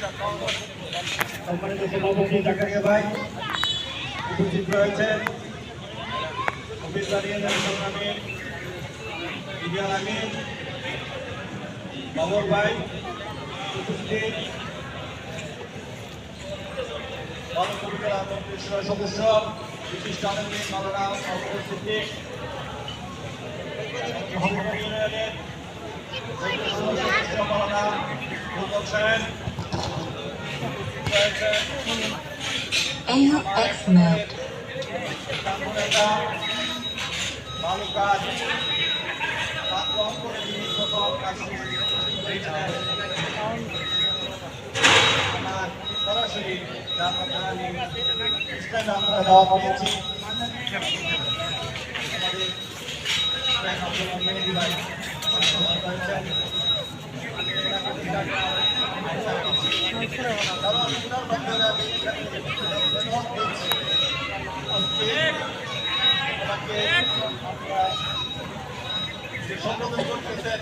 সম্মানিত সভাপতি জাকারিয়া ভাই উপস্থিত রয়েছেন অফিস দাঁড়িয়ে সংগ্রামীর ইন্ডিয়ান আমির বাবর ভাই উপস্থিত। সদস্য বিশিষ্ট আনন্দিত মালানা উপস্থিতি ইউনিয়নের সদস্য মালানা ফুলক প্রথম কাজ আমার সরাসরি যার মাধ্যমে আমি ইসলামে আমরা দাওয়া পেয়েছি আমাদের শেখ আব্দুল রহমান মেহেদী ভাই করেছেন। কারণ ওনার মাধ্যমে আমি এখানে অনুরোধ পেয়েছি। আজকে ওনাকে আমরা যে সম্বোধন করতেছেন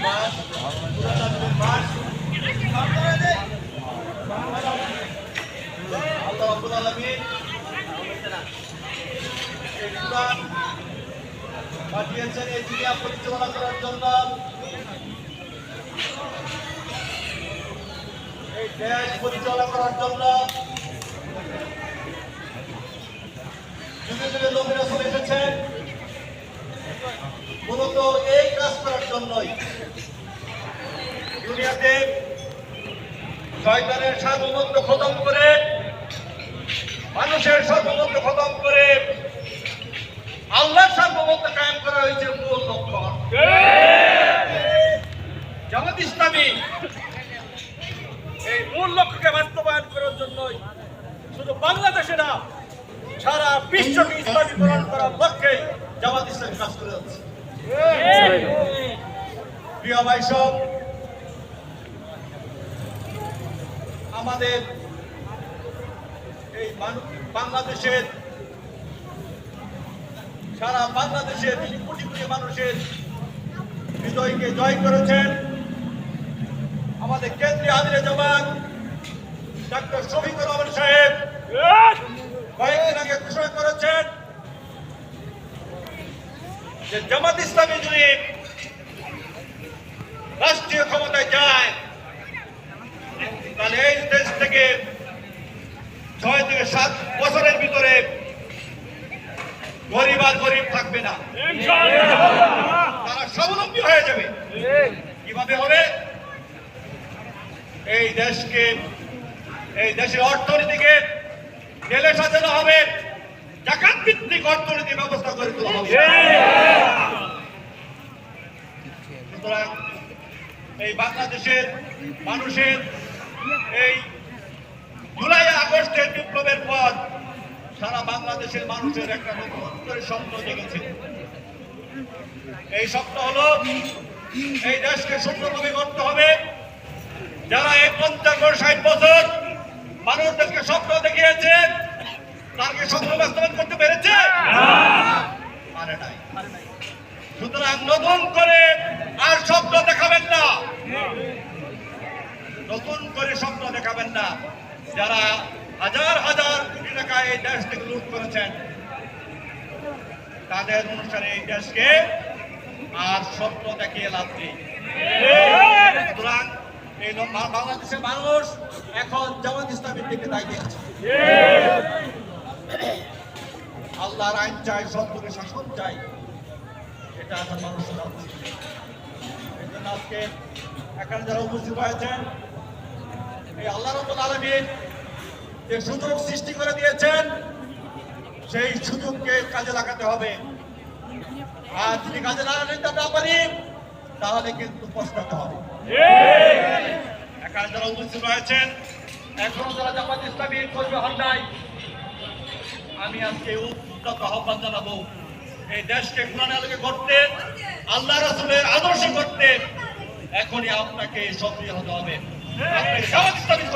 মাস পাঠিয়েছেন এই দুনিয়া পরিচালনা করার জন্য এই দেশ পরিচালনা করার জন্য লোকেরা চলে এসেছেন মূলত এই কাজ করার জন্যই দুনিয়াতে খতম করে মানুষের সার্বভৌমত্ব খতম করে আল্লাহর সার্বভৌমত্ব কায়েম করা হয়েছে মূল লক্ষ্য। জামাত ইসলামী এই মূল লক্ষ্যকে বাস্তবায়ন করার জন্যই শুধু বাংলাদেশে না, সারা বিশ্বকে ইসলামীকরণ করার লক্ষ্যে জামাত ইসলামী কাজ করে যাচ্ছে। প্রিয় ভাই আমাদের বাংলাদেশের সারা বাংলাদেশের কোটি কোটি মানুষের হৃদয়কে জয় করেছেন। আমাদের কেন্দ্রীয় আমিরে জামান ডাক্তার শফিকুর রহমান সাহেব কয়েকদিন আগে ঘোষণা করেছেন যে জামাত ইসলামী যদি রাষ্ট্রীয় ক্ষমতায় যায় তাহলে এই দেশ থেকে ছয় থেকে সাত বছরের ভিতরে গরিব আর গরিব থাকবে না তারা স্বাবলম্বী হয়ে যাবে? কীভাবে হবে? এই দেশকে, এই দেশের অর্থনীতিকে ঢেলে সাজানো হবে। জাকাত ভিত্তিক অর্থনীতি ব্যবস্থা করে তোলা হবে। এই বাংলাদেশের মানুষের এই জুলাই আগস্টের বিপ্লবের পর সারা বাংলাদেশের মানুষের একটা নতুন করে স্বপ্ন জেগেছে। এই স্বপ্ন হলো, এই দেশকে সুন্দরভাবে করতে হবে। যারা এই পঞ্চাশ ষাট বছর মানুষদেরকে স্বপ্ন দেখিয়েছে তাকে স্বপ্ন বাস্তবায়ন করতে পেরেছে? পারে নাই। সুতরাং নতুন করে আর স্বপ্ন দেখাবেন না। নতুন করে স্বপ্ন দেখাবেন না। যারা হাজার হাজার কোটি টাকা এই দেশ থেকে লুট করেছেন তাদের অনুষ্ঠানে এই দেশকে আর স্বপ্ন দেখিয়ে লাভ নেই। সুতরাং এই বাংলাদেশের মানুষ এখন জামাত ইসলামের দিকে তাকিয়ে আল্লাহর আইন চাই সত্যকে শাসন চাই, এটা এখন মানুষ এই জন্য আজকে এখানে যারা উপস্থিত হয়েছেন, এই আল্লাহ রব্বুল আলমীর যে সুযোগ সৃষ্টি করে দিয়েছেন সেই সুযোগকে কাজে লাগাতে হবে। আর যদি কাজে লাগাতে না পারি তাহলে কিন্তু পস্তাতে হবে। এখানে যারা উপস্থিত রয়েছেন। এখনও যারা জামাত ইসলামীর কর্মী হন নাই আমি আজকে উদ্যত আহ্বান জানাব। এই দেশকে কোরআন আলোকে করতে আল্লাহ রাসূলের আদর্শ করতে এখনই আপনাকে সক্রিয় হতে হবে। আপনাকে জামাত ইসলামী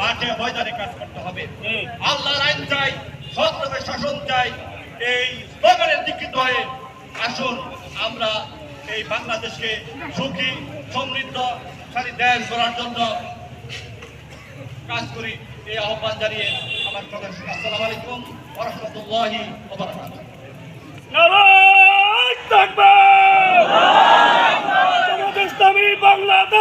মাঠে ময়দানে কাজ করতে হবে। আল্লাহর আইন চাই। সত্যের শাসন চাই এই স্লোগানের দীক্ষিত হয়ে আসুন। আমরা এই বাংলাদেশকে সুখী সমৃদ্ধ সারি দেশ গড়ার জন্য কাজ করি। এই আহ্বান জানিয়ে আমার কথা আসসালামু আলাইকুম ওরহমতুল্লাহি বাংলাদেশ। বাংলাদেশ